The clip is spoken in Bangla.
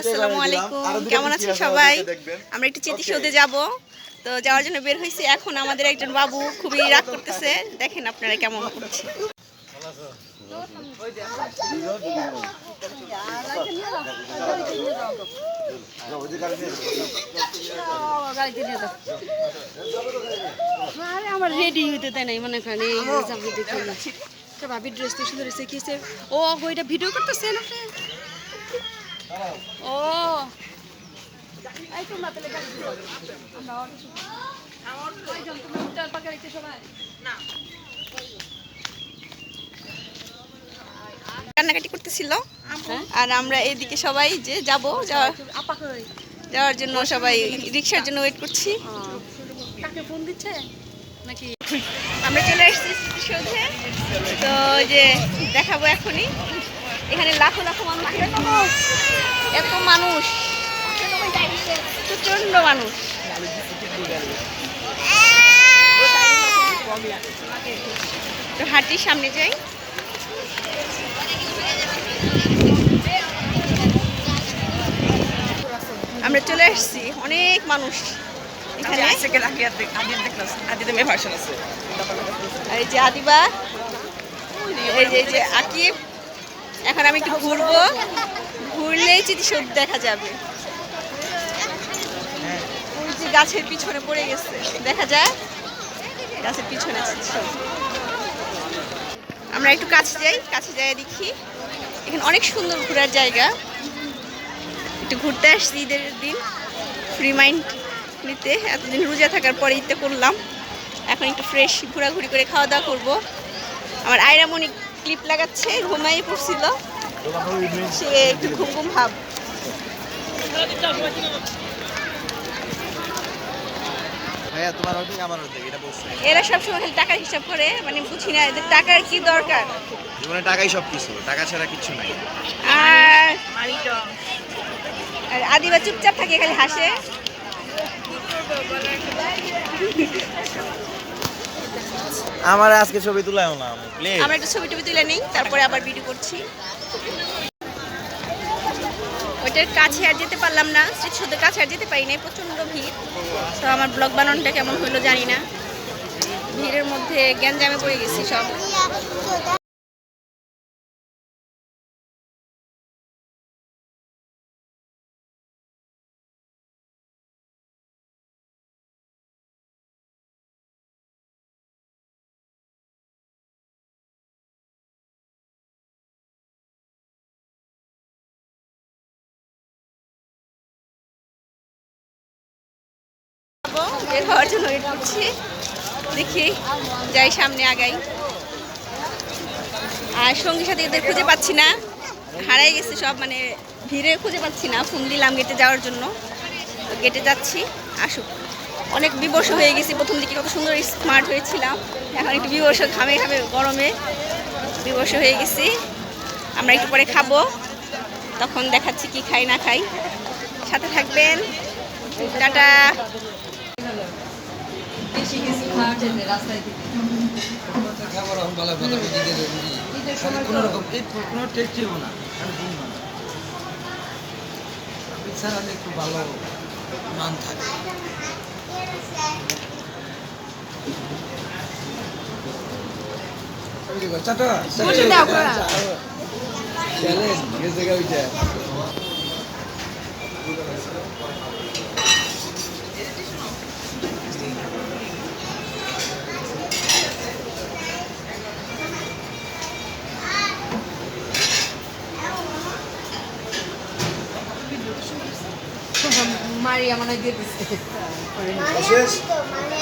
আসসালামু আলাইকুম। কেমন আছেন সবাই? আমরা একটু চিতিসৌধে যাব। তো যাওয়ার জন্য বের হয়েছি। এখন আমাদের একজন বাবু খুবই রাগ করতেছে। দেখেন আপনারা কেমন করছে। আমার রেডি হইতে দেয় নাই মনে করেন এই ভাবি ড্রেস তো সুন্দর হয়েছে কি ও এটা ভিডিও করতেছেন আপনি? ও এই তোমরা তাহলে গাড়ি আমরা অটো শুনব। কয়জন? তোমরা উল্টার পাকে রাখতে সবাই? কান্নাকাটি করতেছিল হ্যাঁ? আর আমরা এদিকে সবাই যে যাব যাওয়ার যাওয়ার জন্য সবাই রিক্সার জন্য ওয়েট করছি ফোন দিচ্ছে নাকি আমরা চলে এসেছি স্মৃতিসৌধে তো ওই যে দেখাবো এখনই এখানে লাখো লাখো মানুষ। এত মানুষ। প্রচণ্ড মানুষ। তো হাঁটির সামনে যাই। আমরা চলে এসেছি। অনেক মানুষ এখানে। আর এই যে আদিবা এই যে আকিব। এখন আমি একটু ঘুরবো। ঘুরলেই স্মৃতিসৌধ দেখা যাবে। গাছের পিছনে পড়ে গেছে। দেখা যায় গাছের পিছনে আমরা একটু কাছে যাই কাছে যাই দেখি। এখানে অনেক সুন্দর ঘোরার জায়গা। একটু ঘুরতে আসছি ঈদের দিন। ফ্রি মাইন্ড নিতে। এতদিন রোজা থাকার পরে ঈদটা করলাম। এখন একটু ফ্রেশ ঘোরাঘুরি করে খাওয়া দাওয়া করব। আমার আয়রামণি ক্লিপ লাগাচ্ছে ঘুমাই পড়ছিল। সে একটু ঘুম ঘুম ভাব। এরা সবসময় খালি টাকার হিসাব করে মানে বুঝি না এদের টাকার কি দরকার। জীবনে টাকাই সব কিছু টাকা ছাড়া কিচ্ছু নাই। আর আদিবা চুপচাপ থাকে খালি হাসে। আমার আজকে ছবি তুলাও না প্লিজ আমরা একটা ছবি টবি তুলে নেই, তারপরে আবার ভিডিও করছি। ওইটার কাছে আর যেতে পারলাম না শুধু কাছে আর যেতে পারি নাই, প্রচণ্ড ভিড়। তো আমার ব্লগ বানানোটা কেমন হলো জানি না। ভিড়ের মধ্যে গ্যাঞ্জামে পড়ে গেছি সব। বের হওয়ার জন্য ওয়েট করছি। দেখি, যাই সামনে আগাই। আর সঙ্গী সাথে এদের খুঁজে পাচ্ছি না। হারাই গেছে সব মানে ভিড়ে খুঁজে পাচ্ছি না ফোন দিলাম গেটে যাওয়ার জন্য। গেটে যাচ্ছি, আসুক। অনেক বিবশ হয়ে গেছি, প্রথম দিকে কত সুন্দর স্মার্ট হয়েছিলাম। এখন একটু বিবশ, ঘামে ঘামে, গরমে বিবশ হয়ে গেছি। আমরা একটু পরে খাব। তখন দেখাচ্ছি কি খাই, না খাই। সাথে থাকবেন। টাটা। খাবার এখন ভালো কথা বুঝি দিয়ে কোনো রকম এই কোনো টেস্ট ছিল না আমি একটু ভালো মান থাকে। চাটা গেছে গাড়িটা মারিয়া মনে দিয়ে দিচ্ছে মানে